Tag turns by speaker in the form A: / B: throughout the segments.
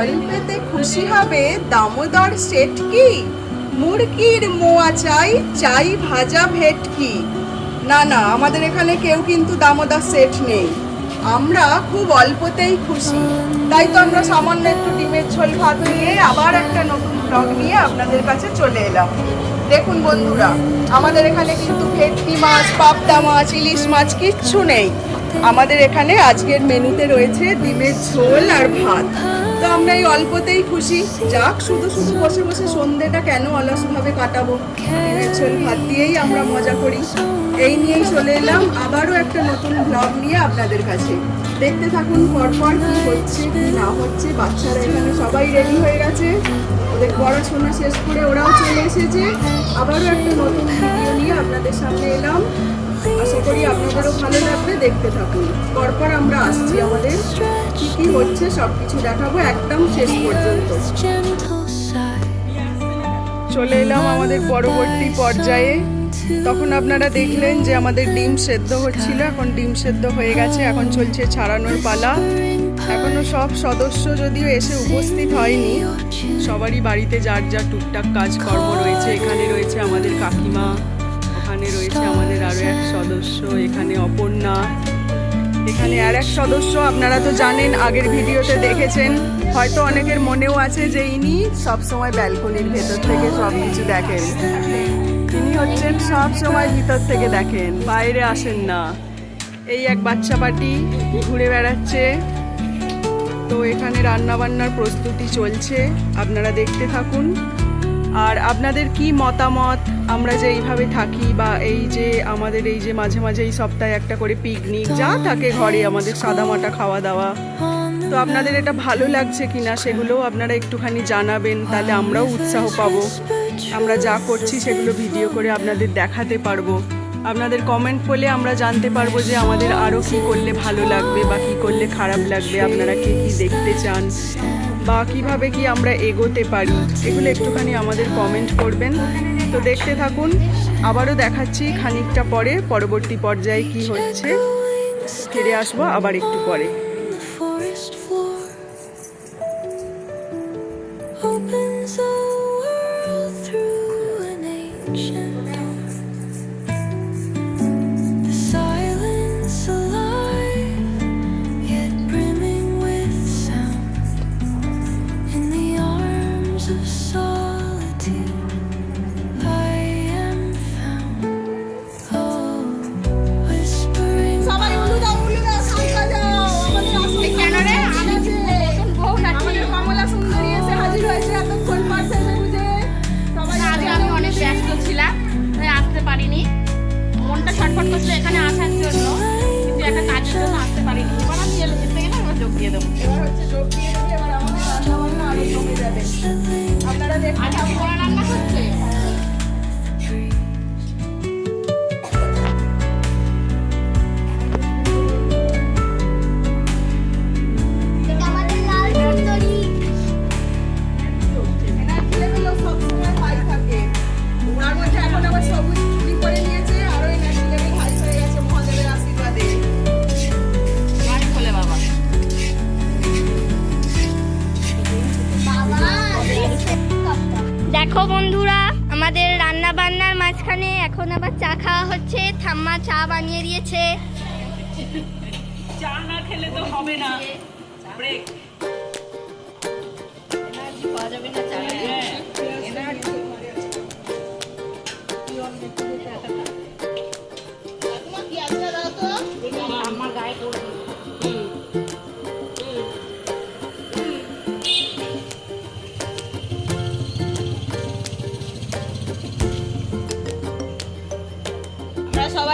A: অল্পেতে খুশি হবে দামোদর সেট কি? মুরগির মোয়া চাই চাই ভাজা ভেটকি না না, আমাদের এখানে কেউ কিন্তু দামোদর সেট নেই। আমরা খুব অল্পতেই খুশি। তাই তো আমরা সামান্য একটু ডিমের ঝোল ভাত নিয়ে আবার একটা নতুন ব্লগ নিয়ে আপনাদের কাছে চলে এলাম। দেখুন বন্ধুরা, আমাদের এখানে কিন্তু ভেটকি মাছ, পাবদা মাছ, ইলিশ মাছ কিচ্ছু নেই। আমাদের এখানে আজকের মেনুতে রয়েছে ডিমের ঝোল আর ভাত। তো আমরা এই অল্পতেই খুশি। যাক, শুধু শুধু বসে বসে সন্ধেটা কেন অলসভাবে কাটাবো? ঝোল ভাত দিয়েই আমরা মজা করি। এই নিয়েই চলে এলাম আবারও একটা নতুন ব্লগ নিয়ে আপনাদের কাছে। দেখতে থাকুন পরপর কি হচ্ছে, কি না হচ্ছে, বাচ্চারা এখানে সবাই রেডি হয়ে গেছে। ওদের পড়াশোনা শেষ করে ওরাও চলে এসেছে। আবারও একটা নতুন ভিডিও নিয়ে আপনাদের সামনে এলাম। করি, আপনাদেরও ভালো লাগবে, দেখতে থাকুন। পরপর আমরা আসছি আমাদের। কি কি হচ্ছে সব কিছু দেখাবো একদম শেষ পর্যন্ত। চলে এলাম আমাদের পরবর্তী পর্যায়ে। তখন আপনারা দেখলেন যে আমাদের ডিম সেদ্ধ হচ্ছিল, এখন ডিম সেদ্ধ হয়ে গেছে, এখন চলছে ছাড়ানোর পালা। এখনও সব সদস্য যদিও এসে উপস্থিত হয়নি, সবারই বাড়িতে যার যা টুকটাক কাজকর্ম রয়েছে, এখানে রয়েছে আমাদের কাকিমা। ওখানে রয়েছে আমাদের আরও এক সদস্য, এখানে অপর্ণা। এখানে আর এক সদস্য, আপনারা তো জানেন, আগের ভিডিওতে দেখেছেন। হয়তো অনেকের মনেও আছে যে ইনি সবসময় ব্যালকনির ভেতর থেকে সব কিছু দেখেন। তিনি হচ্ছেন সব সময় ভিতর থেকে দেখেন, বাইরে আসেন না। এই এক বাচ্চা পাটি ঘুরে বেড়াচ্ছে। তো এখানে রান্না বান্নার প্রস্তুতি চলছে, আপনারা দেখতে থাকুন। আর আপনাদের কি মতামত? আমরা যে এইভাবে থাকি বা এই যে আমাদের এই যে মাঝে মাঝে এই সপ্তাহে একটা করে পিকনিক যা থাকে ঘরে আমাদের সাদামাটা খাওয়া দাওয়া। তো আপনাদের এটা ভালো লাগছে কিনা সেগুলোও আপনারা একটুখানি জানাবেন, তাহলে আমরাও উৎসাহ পাবো। আমরা যা করছি সেগুলো ভিডিও করে আপনাদের দেখাতে পারব। আপনাদের কমেন্ট করলে আমরা জানতে পারব যে আমাদের আরও কী করলে ভালো লাগবে বা কী করলে খারাপ লাগবে, আপনারা কে কী দেখতে চান। বা কীভাবে কি আমরা এগোতে পারি, এগুলো একটুখানি আমাদের কমেন্ট করবেন। তো দেখতে থাকুন, আবারও দেখাচ্ছি খানিকটা পরে, পরবর্তী পর্যায়ে কি হচ্ছে। ফিরে আসব আবার একটু পরে।
B: ছটফট করছিল এখানে আসার জন্য, কিন্তু একটা কাজের জন্য আসতে পারিনি। এবার আমি এসে গেলে এবার যোগ দিয়ে দেবো।
A: এবার হচ্ছে যোগ দিয়ে দেবো এবার আমাদের রান্না বান্না আরও জমে যাবে।
C: মাঝখানে এখন আবার চা খাওয়া হচ্ছে। ঠাম্মা চা বানিয়ে দিয়েছে।
B: আমার গায়ে পড়বে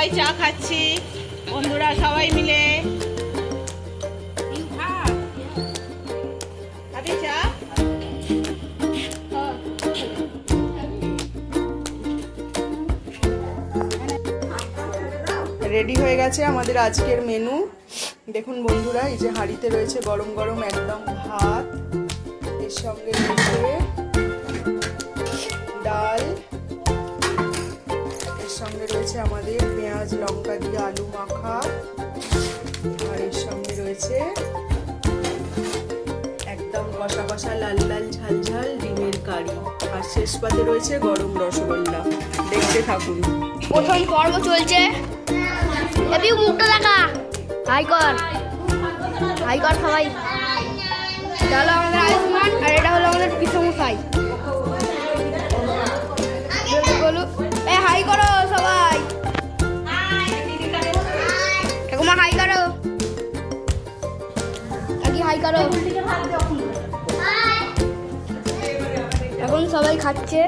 B: সবাই চা খাচ্ছি। বন্ধুরা সবাই মিলে।
A: রেডি হয়ে গেছে আমাদের আজকের মেনু। দেখুন বন্ধুরা, এই যে হাঁড়িতে রয়েছে গরম গরম একদম ভাত, এর সঙ্গে রয়েছে ডাল, এর সঙ্গে রয়েছে আমাদের পেঁয়াজ, লঙ্কা দিয়ে আলু মাখা। আর এর সঙ্গে রয়েছে একদম কষা কষা লাল লাল ঝাল ঝাল ডিমের কারি। আর শেষ পাতে রয়েছে গরম রসগোল্লা। দেখতে থাকুন।
C: প্রথম পর্ব চলছে। এবি মুখটা দেখা। হাই কর। হাই কর সবাই। আমাদের আয়ুষ্মান, আর এটা হলো আমাদের পিসমশাই সবাই খাচ্ছে।